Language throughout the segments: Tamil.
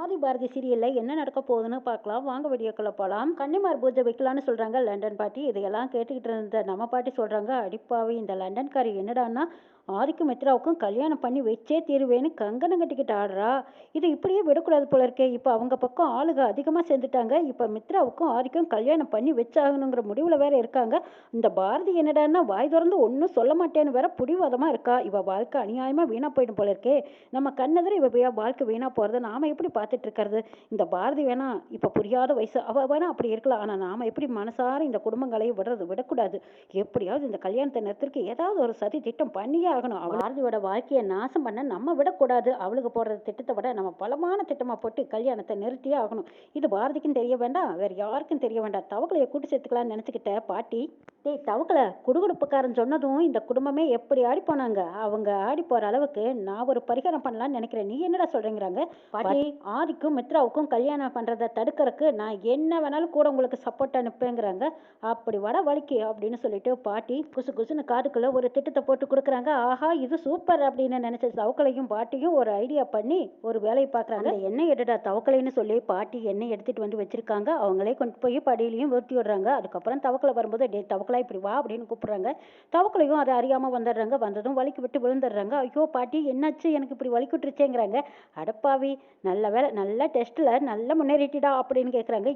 ஆதி பாரதி சீரியலில் என்ன நடக்க போகுதுன்னு பார்க்கலாம். வாங்க வீடியோக்குள்ள போகலாம் கன்னிமார் பூஜை வைக்கலான்னு சொல்கிறாங்க லண்டன் பாட்டி. இதையெல்லாம் கேட்டுக்கிட்டு இருந்த நம்ம பாட்டி சொல்கிறாங்க அடிப்பாவி இந்த லண்டன்காரி என்னடான்னா ஆதிக்கும் மித்ராவுக்கும் கல்யாணம் பண்ணி வச்சே தீருவேன்னு கங்கணம் கட்டிக்கிட்டு ஆடுறா. இது இப்படியே விடக்கூடாது போல இருக்கே. இப்போ அவங்க பக்கம் ஆளுக அதிகமாக சேர்ந்துட்டாங்க. இப்போ மித்ராவுக்கும் ஆதிக்கும் கல்யாணம் பண்ணி வச்சாகணுங்கிற முடிவில் வேற இருக்காங்க. இந்த பாரதி என்னடான்னா வாய் திறந்து ஒன்றும் சொல்ல மாட்டேன்னு வேற புடிவாதமாக இருக்கா. இவ வாழ்க்கை அநியாயமாக வீணாக போயிடும் போல இருக்கே. நம்ம கண்ணெதிர இவ போய் வாழ்க்கை வீணாக போகிறத நாம் எப்படி பார்த்துட்டு இருக்கிறது? இந்த பாரதி வேணா இப்போ புரியாத வயசு. அவ வேணா அப்படி இருக்கலாம். ஆனால் நாம் எப்படி மனசார இந்த குடும்பங்களையும் விடுறது? விடக்கூடாது. எப்படியாவது இந்த கல்யாணத்தை நேரத்திற்கு ஏதாவது ஒரு சதி திட்டம் பண்ணியே ஆகணும். பாரதியோட வாழ்க்கையை நாசம் பண்ண நம்ம விடக்கூடாது. அவளுக்கு போடுற திட்டத்தை விட நம்ம பலமான திட்டமாக போட்டு கல்யாணத்தை நிறுத்தியே ஆகணும். இது பாரதிக்கும் தெரிய வேண்டாம் வேற யாருக்கும் தெரிய வேண்டாம். தவக்கலையை கூட்டி சேர்த்துக்கலாம்னு நினச்சிக்கிட்ட பாட்டி டேய் தவக்கலை குடுகுடுப்புக்காரன் சொன்னதும் இந்த குடும்பமே எப்படி ஆடி போனாங்க? அவங்க ஆடி போகிற அளவுக்கு நான் ஒரு பரிகாரம் பண்ணலாம்னு நினைக்கிறேன் நீ என்னடா சொல்கிறேங்கிறாங்க பாட்டி ஆதிக்கும் மித்ராவுக்கும் கல்யாணம் பண்ணுறதை தடுக்கிறதுக்கு நான் என்ன வேணாலும் கூட உங்களுக்கு சப்போர்ட் அனுப்புங்கிறாங்க அப்படி வட வலிக்கு அப்படின்னு சொல்லிட்டு பாட்டி குசு குசுன்னு காதுக்குள்ளே ஒரு திட்டத்தை போட்டு கொடுக்குறாங்க. ஆஹா இது சூப்பர் அப்படின்னு நினைச்ச தவக்கலையும் பாட்டியும் ஒரு ஐடியா பண்ணி ஒரு வேலையை பார்க்குறாங்க. எண்ணெய் எடுடா தவக்கலைன்னு சொல்லி பாட்டி எண்ணெய் எடுத்துட்டு வந்து வச்சிருக்காங்க. அவங்களே கொண்டு போய் படியிலையும் ஊற்றி விடுறாங்க. அதுக்கப்புறம் தவக்கலை வரும்போது டே தவக்கலா இப்படி வா அப்படின்னு கூப்பிடுறாங்க. தவக்கலையும் அதை அறியாம வந்துடுறாங்க. வந்ததும் வலிக்கு விட்டு விழுந்துடுறாங்க. ஐயோ பாட்டி என்னாச்சு? எனக்கு இப்படி வலிக்கு விட்டுருச்சேங்கிறாங்க. அடப்பாவி நல்ல வேலை நல்ல டெஸ்ட்ல நல்ல முன்னேறிட்டிடா அப்படின்னு கேட்குறாங்க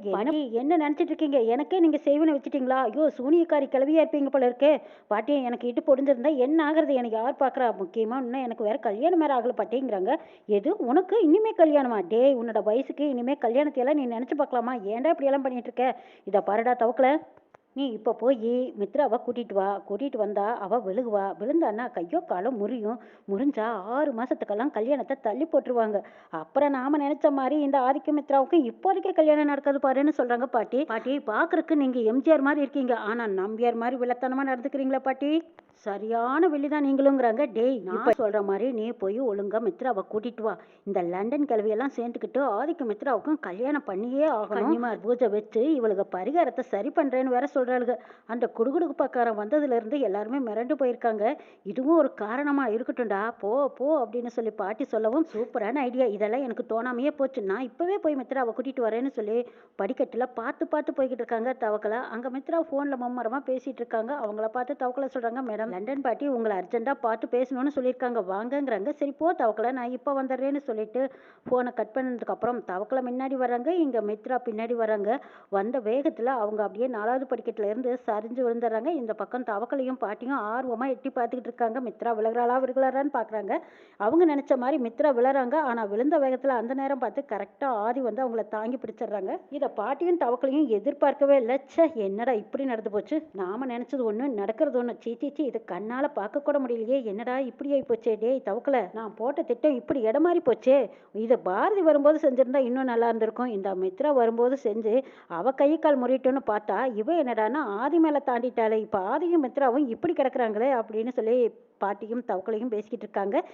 என்ன நினைச்சிட்டு இருக்கீங்க? எனக்கே நீங்க செய்வனை வச்சுட்டீங்களா? ஐயோ சூனியக்காரி கிளவியா இருப்பீங்க போல இருக்கே. பாட்டி எனக்கு இட்டு பொடிஞ்சிருந்தா என்ன ஆகுறது? எனக்கு யார் பார்க்குறா முக்கியமாக இன்னும் எனக்கு வேற கல்யாணம் வேறு ஆகல பாட்டிங்கிறாங்க. எது? உனக்கு இனிமே கல்யாணமா? டேய் உன்னோட வயசுக்கு இனிமேல் கல்யாணத்தை எல்லாம் நீ நினச்சி பார்க்கலாமா? ஏன்டா இப்படியெல்லாம் பண்ணிகிட்ருக்க இருக்க? இதை பாருடா தவக்கலை. நீ இப்போ போய் மித்ராவை கூட்டிட்டு வா. கூட்டிட்டு வந்தா அவ விழுகுவா. விழுந்தான்னா கையோ காலோ முறியும். முறிஞ்சா ஆறு மாசத்துக்கெல்லாம் கல்யாணத்தை தள்ளி போட்டுருவாங்க. அப்புறம் நாம நினைச்ச மாதிரி இந்த ஆதிக்க மித்ராவுக்கும் இப்போதைக்கே கல்யாணம் நடக்காது பாருன்னு சொல்றாங்க பாட்டி. பாட்டி பாக்குறதுக்கு நீங்க எம்ஜிஆர் மாதிரி இருக்கீங்க. ஆனா நம்பியார் மாதிரி வில்லத்தனமா நடந்துக்கிறீங்களா பாட்டி? சரியான வெளிதான் நீங்களுங்கிறாங்க. டேய் நான் சொல்ற மாதிரி நீ போய் ஒழுங்கா மித்ராவை கூட்டிட்டு வா. இந்த லண்டன் கிழவியெல்லாம் சேர்ந்துக்கிட்டு ஆதிக்க மித்ராவுக்கும் கல்யாணம் பண்ணியே ஆகணும். பூஜை வச்சு இவளுக்கு பரிகாரத்தை சரி பண்றேன்னு வேற சொல்கிறாளுங்க அந்த குடுகுடுப்பாக்காரன் வந்ததுலேருந்து எல்லாருமே மிரண்டு போயிருக்காங்க. இதுவும் ஒரு காரணமாக இருக்கட்டும்டா. போ போ அப்படின்னு சொல்லி பாட்டி சொல்லவும் சூப்பரான ஐடியா. இதெல்லாம் எனக்கு தோணாமையே போச்சு. நான் இப்போவே போய் மித்ராவை கூட்டிகிட்டு வரேன்னு சொல்லி படிக்கட்டில் பார்த்து பார்த்து போய்கிட்டு இருக்காங்க தவக்கலா. அங்கே மித்ரா ஃபோனில் மும்மரமாக பேசிகிட்டு இருக்காங்க. அவங்கள பார்த்து தவக்கலா சொல்கிறாங்க மேடம் லண்டன் பாட்டி உங்களை அர்ஜென்ட்டாக பார்த்து பேசணும்னு சொல்லியிருக்காங்க. வாங்கங்கிறாங்க. சரி போ தவக்கலா. நான் இப்போ வந்துடுறேன்னு சொல்லிட்டு ஃபோனை கட் பண்ணதுக்கப்புறம் தவக்கலா முன்னாடி வராங்க. இங்கே மித்ரா பின்னாடி வராங்க. வந்த வேகத்தில் அவங்க அப்படியே நாலாவது படிக்க இருந்து சரிஞ்சு விழுந்துடுறாங்க. இந்த பக்கம் தவக்கலையும் பாட்டியும் ஆர்வமாக எட்டி பார்த்துக்கிட்டு இருக்காங்க. மித்ரா விழுகிறாளா விழுகிறாரான்னு பார்க்குறாங்க அவங்க நினச்ச மாதிரி மித்ரா விழுறாங்க ஆனால் விழுந்த வேகத்தில் அந்த நேரம் பார்த்து கரெக்டாக ஆதி வந்து அவங்கள தாங்கி பிடிச்சிடுறாங்க. இதை பாட்டியும் தவக்கலையும் எதிர்பார்க்கவே இல்லை. ச்சே என்னடா இப்படி நடந்து போச்சு? நாம நினச்சது ஒன்று நடக்கிறது ஒன்று சீ சீ சீ இது கண்ணால முடியலையே. என்னடா இப்படி ஆகி போச்சே? டேய் தவக்கல நான் போட்ட திட்டம் இப்படி இடம் மாறி போச்சே? இதை பாரதி வரும்போது செஞ்சிருந்தா இன்னும் நல்லா இருந்திருக்கும். இந்த மித்ரா வரும்போது செஞ்சு அவ கை கால் முறிட்டோன்னு பார்த்தா இவ என்னடான்னா ஆதி மேலே தாண்டிட்டாளே இப்போ ஆதியும் மித்ராவும் இப்படி கிடக்குறாங்களே அப்படின்னு சொல்லி பாட்டியும் தவக்கலையும் பேசிக்கிட்டு இருக்காங்க.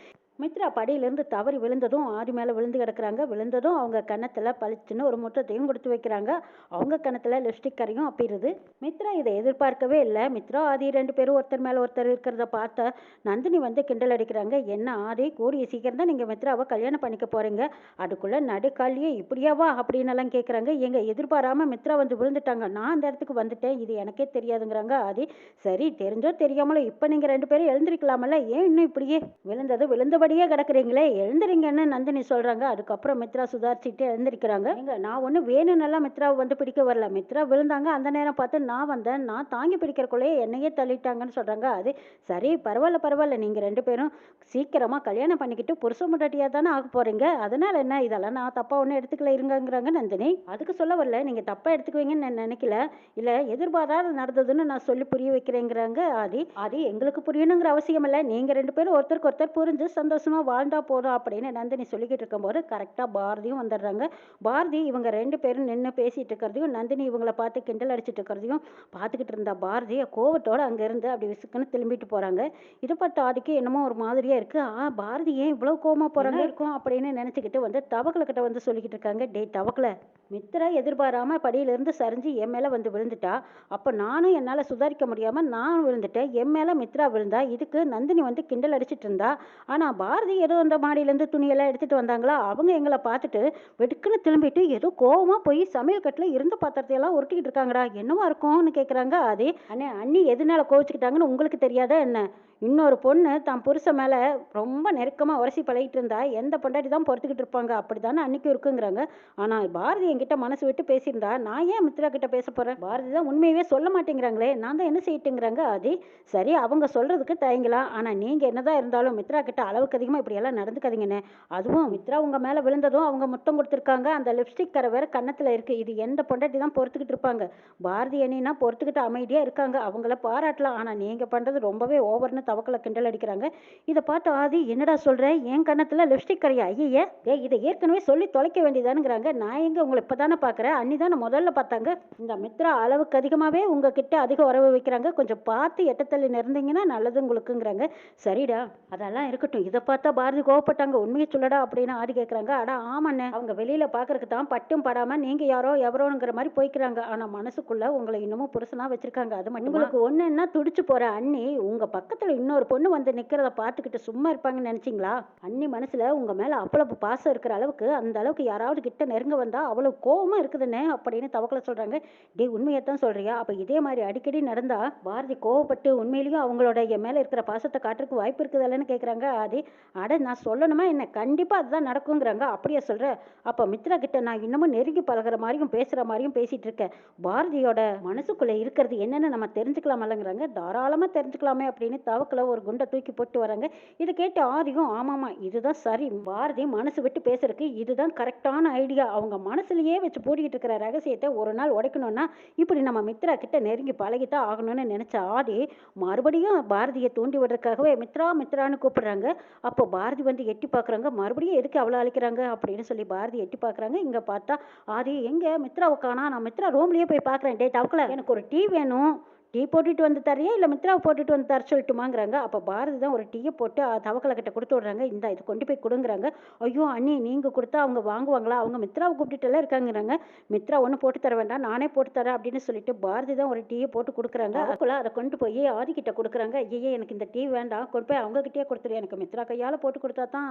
மித்ரா படியிலேருந்து தவறி விழுந்ததும் ஆதி மேலே விழுந்து கிடக்குறாங்க. விழுந்ததும் அவங்க கன்னத்தில் பளிச்சுன்னு ஒரு முற்றத்தையும் கொடுத்து வைக்கிறாங்க. அவங்க கன்னத்தில் லிப்ஸ்டிக் கரையும் அப்பிடுது. மித்ரா இதை எதிர்பார்க்கவே இல்லை. மித்ரா ஆதி ரெண்டு பேரும் ஒருத்தர் மேலே ஒருத்தர் இருக்கிறத பார்த்த நந்தினி வந்து கிண்டல் அடிக்கிறாங்க. என்ன ஆதி? கூடிய சீக்கிரம் தான் நீங்கள் மித்ராவை கல்யாணம் பண்ணிக்க போகிறீங்க அதுக்குள்ளே நடுக்காலியே இப்படியாவா? அப்படின்னு எல்லாம் கேட்குறாங்க எங்கள் எதிர்பாராமல் மித்ரா வந்து விழுந்துட்டாங்க. நான் அந்த இடத்துக்கு வந்துட்டேன். இது எனக்கே தெரியாதுங்கிறாங்க ஆதி. சரி தெரிஞ்சோ தெரியாமலோ இப்போ நீங்கள் ரெண்டு பேரும் எழுந்திருக்கலாமல்ல. ஏன் இன்னும் இப்படியே? விழுந்தது விழுந்த அப்படியே கிடக்குறீங்களே எழுந்துறீங்கன்னு நந்தினி சொல்றாங்க. அதுக்கப்புறம் மித்ரா சுதாரிச்சுட்டு எழுந்திருக்கிறாங்க. எங்க நான் ஒன்றும் வேணும்னெல்லாம் மித்ராவை வந்து பிடிக்க வரல. மித்ரா விழுந்தாங்க. அந்த நேரம் பார்த்து நான் வந்தேன். நான் தாங்கி பிடிக்கிறக்குள்ளேயே என்னையே தள்ளிட்டாங்கன்னு சொல்றாங்க. அது சரி பரவாயில்ல பரவாயில்ல. நீங்க ரெண்டு பேரும் சீக்கிரமா கல்யாணம் பண்ணிக்கிட்டு புருஷ முட்டாட்டியா தானே ஆக போறீங்க. அதனால என்ன? இதெல்லாம் நான் தப்பா ஒன்றும் எடுத்துக்கல இருங்கங்கிறாங்க நந்தினி. அதுக்கு சொல்ல வரல. நீங்க தப்பா எடுத்துக்குவீங்கன்னு நான் நினைக்கல. இல்ல எதிர்பாராத நடந்ததுன்னு நான் சொல்லி புரிய வைக்கிறேங்கிறாங்க. ஆதி ஆதி எங்களுக்கு புரியணுங்கிற அவசியம் இல்லை. நீங்க ரெண்டு பேரும் ஒருத்தருக்கு ஒருத்தர் புரிஞ்சு சந்தோஷம் வாழ்ந்தா போதும் அப்படின்னு நந்தினி சொல்லிக்கிட்டு இருக்கும்போது கரெக்டா பாரதியும் வந்துடுறாங்க. பாரதி இவங்க ரெண்டு பேரும் நின்று பேசிட்டு இருக்கிறதையும் நந்தினி இவங்கள பார்த்து கிண்டல் அடிச்சிட்டு இருக்கிறதையும் பார்த்துக்கிட்டு இருந்த பாரதி கோவத்தோட அங்க இருந்து அப்படி விசுக்குன்னு திரும்பிட்டு போறாங்க. இதை பார்த்து ஆதிக்கு என்னமோ ஒரு மாதிரியா இருக்கு. ஆ பாரதி ஏன் இவ்வளவு கோவமா போறாங்க? இருக்கும் அப்படின்னு நினைச்சுக்கிட்டு வந்து தவக்கல கிட்ட வந்து சொல்லிக்கிட்டு இருக்காங்க. டேய் தவக்கல. மித்ரா எதிர்பாராமல் படியிலிருந்து சரிஞ்சு என் மேலே வந்து விழுந்துட்டா. அப்போ நானும் என்னால் சுதாரிக்க முடியாமல் நான் விழுந்துட்டேன். என் மேலே மித்ரா விழுந்தா இதுக்கு நந்தினி வந்து கிண்டல் அடிச்சிட்டு இருந்தா. ஆனால் பாரதி ஏதோ அந்த மாடியிலேருந்து துணியெல்லாம் எடுத்துகிட்டு வந்தாங்களா? அவங்க எங்களை பார்த்துட்டு வெடுக்குன்னு திரும்பிட்டு ஏதோ கோவமாக போய் சமையல் கட்டில் இருந்த பாத்திரத்தையெல்லாம் உருட்டிக்கிட்டு இருக்காங்கடா. என்னவா இருக்கும்னு கேட்குறாங்க அதே அண்ணே அண்ணி எதனால கோவிச்சுக்கிட்டாங்கன்னு உங்களுக்கு தெரியாதா என்ன? இன்னொரு பொண்ணு தான் புருஷன் மேலே ரொம்ப நெருக்கமாக உரசி பழகிட்டு இருந்தா எந்த பொண்டாட்டி தான் பொறுத்துக்கிட்டு இருப்பாங்க? அப்படி தானே அன்றைக்கும் இருக்குங்கிறாங்க. ஆனால் பாரதி என்கிட்ட மனசு விட்டு பேசியிருந்தா நான் ஏன் மித்ரா கிட்ட பேச போகிறேன் பாரதி தான் உண்மையவே சொல்ல மாட்டேங்கிறாங்களே நான் தான் என்ன செய்யட்டுங்கிறாங்க? அது சரி அவங்க சொல்கிறதுக்கு தயங்கலாம். ஆனால் நீங்கள் என்னதான் இருந்தாலும் மித்ரா கிட்ட அளவுக்கு அதிகமாக இப்படியெல்லாம் நடந்துக்காதீங்கண்ணே அதுவும் மித்ரா உங்கள் மேலே விழுந்ததும் அவங்க முத்தம் கொடுத்துருக்காங்க. அந்த லிப்ஸ்டிக் கரை வேற கன்னத்தில் இருக்குது இது எந்த பொண்டாட்டி தான் பொறுத்துக்கிட்டு இருப்பாங்க? பாரதி அண்ணினா பொறுத்துக்கிட்டு அமைதியாக இருக்காங்க. அவங்கள பாராட்டலாம். ஆனால் நீங்கள் பண்ணுறது ரொம்பவே ஓவர்னு தவக்கலை கிண்டல் அடிக்கிறாங்க. இதை பார்த்து ஆதி என்னடா சொல்கிற என் கன்னத்தில் லிப்ஸ்டிக் கரையா? ஐயே ஏ இதை ஏற்கனவே சொல்லி தொலைக்க வேண்டியதானுங்கிறாங்க. நான் எங்கே உங்களை இப்போ தானே பார்க்குறேன்? அன்னி தானே முதல்ல பார்த்தாங்க. இந்த மித்ரா அளவுக்கு அதிகமாகவே உங்ககிட்ட அதிக உறவு வைக்கிறாங்க. கொஞ்சம் பார்த்து எட்டத்தள்ளி நிறந்தீங்கன்னா நல்லது உங்களுக்குங்கிறாங்க. சரிடா அதெல்லாம் இருக்கட்டும். இதை பார்த்தா பாரதி கோவப்பட்டாங்க. உண்மையை சொல்லடா அப்படின்னு ஆடி கேட்குறாங்க அடா ஆமாண்ணே. அவங்க வெளியில் பார்க்கறதுக்கு தான் பட்டும் படாமல் நீங்கள் யாரோ எவரோங்கிற மாதிரி போய்க்கிறாங்க. ஆனால் மனசுக்குள்ளே உங்களை இன்னமும் புருஷனாக வச்சுருக்காங்க. அது மட்டும் உங்களுக்கு ஒன்றுன்னா துடிச்சு போகிற அண்ணி உங்கள் பக்கத்தில் இன்னொரு பொண்ணு வந்து நிற்கிறத பார்த்துக்கிட்டு சும்மா இருப்பாங்கன்னு நினச்சிங்களா? அன்னி மனசில் உங்கள் மேலே அவ்வளவு பாசம் இருக்கிற அளவுக்கு அந்த அளவுக்கு யாராவது கிட்ட நெருங்க வந்தால் அவ்வளோ கோவமாக இருக்குதுன்னு அப்படின்னு தவக்கல சொல்கிறாங்க டே உண்மையை தான் சொல்கிறியா அப்போ இதே மாதிரி அடிக்கடி நடந்தால் பாரதி கோவப்பட்டு உண்மையிலேயும் அவங்களோட என் மேலே இருக்கிற பாசத்தை காட்டுறதுக்கு வாய்ப்பு இருக்குதுல்லன்னு கேட்குறாங்க அது அட நான் சொல்லணுமா என்ன? கண்டிப்பாக அதுதான் நடக்குங்கிறாங்க. அப்படியே சொல்கிறேன் அப்போ மித்ரா கிட்ட நான் இன்னமும் நெருங்கி பழகுற மாதிரியும் பேசுகிற மாதிரியும் பேசிகிட்டு இருக்கேன். பாரதியோட மனசுக்குள்ளே இருக்கிறது என்னென்னு நம்ம தெரிஞ்சுக்கலாமல்லங்கிறாங்க. தாராளமாக தெரிஞ்சுக்கலாமே அப்படின்னு தவக்கில் ஒரு குண்டை தூக்கி போட்டு வராங்க. இதை கேட்டு ஆதியும் ஆமாம்மா இதுதான் சரி. பாரதி மனசு விட்டு பேசுறதுக்கு இதுதான் கரெக்டான ஐடியா. அவங்க மனசுலயே வச்சு பூடிக்கிட்டு இருக்கிற ரகசியத்தை ஒரு நாள் உடைக்கணும்னா இப்படி நம்ம மித்ரா கிட்ட நெருங்கி பழகித்தான் ஆகணும்னு நினைச்ச ஆதி மறுபடியும் பாரதியை தூண்டி விடுறதுக்காகவே மித்ரா மித்ரான்னு கூப்பிடுறாங்க. அப்போ பாரதி வந்து எட்டி பார்க்குறாங்க. மறுபடியும் எதுக்கு அவ்வளோ அழைக்கிறாங்க அப்படின்னு சொல்லி பாரதி எட்டி பார்க்குறாங்க. இங்கே பார்த்தா ஆதி எங்கே? மித்ராவை காணா. நான் மித்ரா ரூம்லேயே போய் பார்க்குறேன். டே டவுக்கில் எனக்கு ஒரு டீ வேணும். டீ போட்டுட்டு வந்து தரையா இல்லை மித்ராவை போட்டுட்டு வந்து தர சொல்லட்டுமாங்கிறாங்க. அப்போ பாரதி தான் ஒரு டீயை போட்டு தவக்கலை கிட்ட கொடுத்து விட்றாங்க. இந்த இது கொண்டு போய் கொடுங்குறாங்க. ஐயோ அண்ணி நீங்கள் கொடுத்தா அவங்க வாங்குவாங்களா? அவங்க மித்ராவை கூப்பிட்டுட்டுலாம் இருக்காங்கிறாங்க. மித்ரா ஒன்றும் போட்டு தர வேண்டாம். நானே போட்டு தரேன் அப்படின்னு சொல்லிட்டு பாரதி தான் ஒரு டீயை போட்டு கொடுக்குறாங்க. அதுக்குள்ள அதை கொண்டு போய் ஆதிக்கிட்ட கொடுக்குறாங்க. ஐயே எனக்கு இந்த டீ வேண்டாம். கொண்டு போய் அவங்ககிட்டயே கொடுத்துரு. எனக்கு மித்ரா கையால் போட்டு கொடுத்தா தான்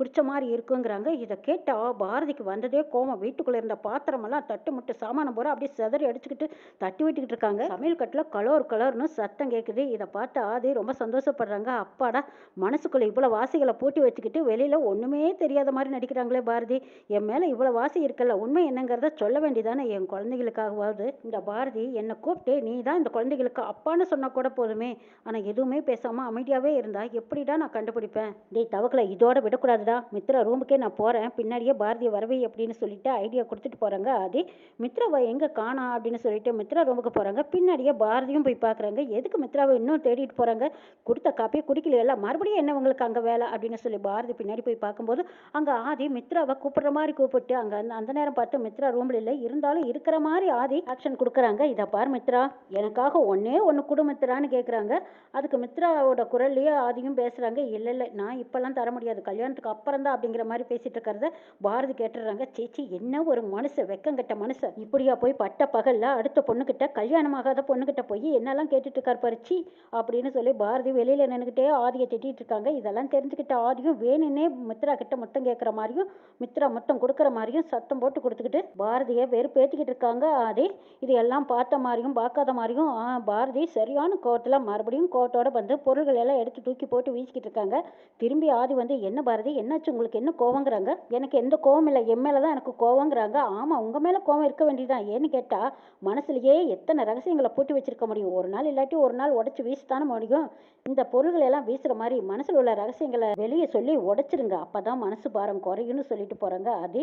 குடிச்ச மாதிரி இருக்குங்கிறாங்க. இதை கேட்டா பாரதிக்கு வந்ததே கோவம். வீட்டுக்குள்ளே இருந்த பாத்திரமெல்லாம் தட்டு முட்டு சாமானம் போகிற அப்படியே செதறி அடிச்சுக்கிட்டு தட்டி விட்டுக்கிட்டு இருக்காங்க. சமையல் கட்டில் கலர் கலர்னு சத்தம் கேட்குது இதை பார்த்து ஆதி ரொம்ப சந்தோஷப்படுறாங்க. அப்பாடா மனசுக்குள்ளே இவ்வளோ வாசிகளை பூட்டி வச்சுக்கிட்டு வெளியில் ஒன்றுமே தெரியாத மாதிரி நடிக்கிறாங்களே பாரதி. என் மேலே இவ்வளோ வாசி இருக்கல உண்மை என்னங்கிறத சொல்ல வேண்டியதானே என் குழந்தைகளுக்காகவாவது? இந்த பாரதி என்னை கூப்பிட்டு நீ தான் இந்த குழந்தைகளுக்கு அப்பான்னு சொன்னால் கூட போதுமே. ஆனால் எதுவுமே பேசாமல் அமைதியாகவே இருந்தால் எப்படிடா நான் கண்டுபிடிப்பேன்? டேய் தவக்கலை இதோட விடக்கூடாதுடா. மித்ரா ரூமுக்கே நான் போகிறேன் பின்னாடியே பாரதி வரவே அப்படின்னு சொல்லிட்டு ஐடியா கொடுத்துட்டு போகிறாங்க ஆதி மித்ராவை எங்கே காணா? அப்படின்னு சொல்லிட்டு மித்ரா ரூமுக்கு போகிறாங்க பின்னாடியே பாரதி பாரதியும் போய் பார்க்குறாங்க எதுக்கு மித்ராவை இன்னும் தேடிட்டு போகிறாங்க கொடுத்த காப்பியை குடிக்கலையில மறுபடியும் என்ன உங்களுக்கு அங்கே வேலை அப்படின்னு சொல்லி பாரதி பின்னாடி போய் பார்க்கும்போது அங்கே ஆதி மித்ராவை கூப்பிடுற மாதிரி கூப்பிட்டு அங்கே அந்த அந்த நேரம் பார்த்து மித்ரா ரூமில் இல்லை இருந்தாலும் இருக்கிற மாதிரி ஆதி ஆக்ஷன் கொடுக்குறாங்க. இதை பார் மித்ரா எனக்காக ஒன்னே ஒன்று கொடு மித்ரான்னு கேட்குறாங்க அதுக்கு மித்ராவோட குரல்லையே ஆதியும் பேசுகிறாங்க இல்லை இல்லை நான் இப்போல்லாம் தர முடியாது. கல்யாணத்துக்கு அப்புறம் தான் அப்படிங்கிற மாதிரி பேசிட்டு இருக்கிறத பாரதி கேட்டுடுறாங்க. சேச்சி என்ன ஒரு மனுஷன் வெக்கங்கட்ட மனுஷன். இப்படியா போய் பட்ட பகலில் அடுத்த பொண்ணுக்கிட்ட கல்யாணமாகாத பொண்ணுக்கிட்ட போய் என்னெல்லாம் கேட்டுட்டு இருக்கார் பறிச்சி அப்படின்னு சொல்லி பாரதி வெளியில் நின்றுக்கிட்டே ஆதியை திட்டிகிட்டு இருக்காங்க இதெல்லாம் தெரிஞ்சுக்கிட்ட ஆதியும் வேணுன்னே மித்ரா கிட்ட முத்தம் கேட்குற மாதிரியும் மித்ரா முத்தம் கொடுக்குற மாதிரியும் சத்தம் போட்டு கொடுத்துக்கிட்டு பாரதியை வெறுப்பேற்றிக்கிட்டு இருக்காங்க ஆதி இது எல்லாம் பார்த்த மாதிரியும் பார்க்காத மாதிரியும் பாரதி சரியான கோவத்தில் மறுபடியும் கோவத்தோட வந்து பொருள்கள் எல்லாம் எடுத்து தூக்கி போட்டு வீசிக்கிட்டு இருக்காங்க திரும்பி ஆதி வந்து என்ன பாரதி என்னாச்சு? உங்களுக்கு என்ன கோவங்கிறாங்க? எனக்கு எந்த கோவம் இல்லை. என் மேலே தான் எனக்கு கோவங்கிறாங்க. ஆமாம் உங்கள் மேலே கோவம் இருக்க வேண்டியதுதான். ஏன்னு கேட்டால் மனசுலேயே எத்தனை ரகசியங்களை போட்டு வச்சிருக்க முடியும். ஒரு நாள் இல்லாட்டி ஒரு நாள் உடச்சி வீசத்தானே முடியும். இந்த பொருள்களை எல்லாம் வீசுகிற மாதிரி மனசில் உள்ள ரகசியங்களை வெளியே சொல்லி உடைச்சிருங்க. அப்போ தான் மனசு பாரம் குறையும்னு சொல்லிட்டு போகிறாங்க அது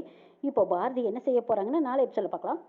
இப்போ பாரதி என்ன செய்ய போகிறாங்கன்னு நாளை சொல்ல பார்க்கலாம்.